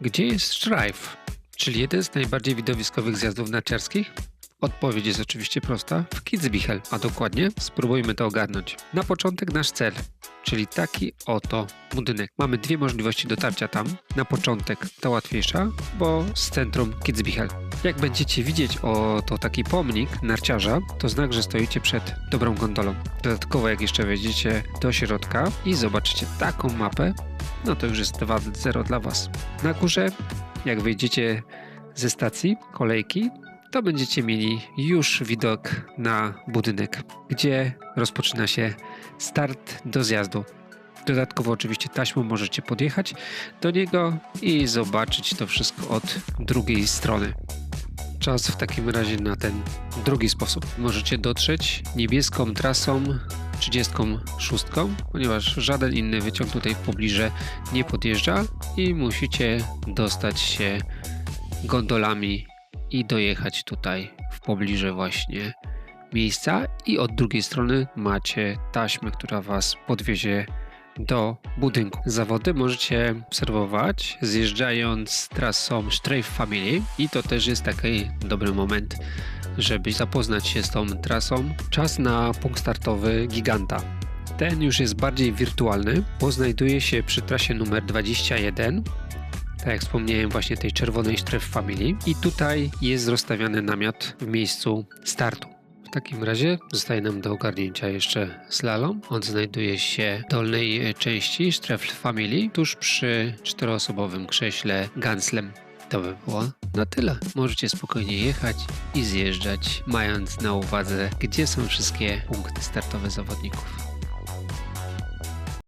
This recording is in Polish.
Gdzie jest Sztrajf? Czyli jeden z najbardziej widowiskowych zjazdów narciarskich? Odpowiedź jest oczywiście prosta. W Kitzbühel, a dokładnie spróbujmy to ogarnąć. Na początek nasz cel, czyli taki oto budynek. Mamy dwie możliwości dotarcia tam. Na początek ta łatwiejsza, bo z centrum Kitzbühel. Jak będziecie widzieć oto taki pomnik narciarza, to znak, że stoicie przed dobrą gondolą. Dodatkowo jak jeszcze wejdziecie do środka i zobaczycie taką mapę, no to już jest 2-0 dla Was. Na górze, jak wyjdziecie ze stacji kolejki, to będziecie mieli już widok na budynek, gdzie rozpoczyna się start do zjazdu. Dodatkowo oczywiście taśmą możecie podjechać do niego i zobaczyć to wszystko od drugiej strony. Czas w takim razie na ten drugi sposób. Możecie dotrzeć niebieską trasą 36, ponieważ żaden inny wyciąg tutaj w pobliże nie podjeżdża i musicie dostać się gondolami i dojechać tutaj w pobliże właśnie miejsca i od drugiej strony macie taśmę, która was podwiezie do budynku. Zawody możecie obserwować zjeżdżając trasą Strafe Family i to też jest taki dobry moment, żeby zapoznać się z tą trasą. Czas na punkt startowy Giganta. Ten już jest bardziej wirtualny, bo znajduje się przy trasie numer 21 tak jak wspomniałem, właśnie tej czerwonej Stref Family. I tutaj jest rozstawiany namiot w miejscu startu. W takim razie zostaje nam do ogarnięcia jeszcze slalom. On znajduje się w dolnej części Stref Family, tuż przy czteroosobowym krześle Ganslem. To by było na tyle. Możecie spokojnie jechać i zjeżdżać, mając na uwadze, gdzie są wszystkie punkty startowe zawodników.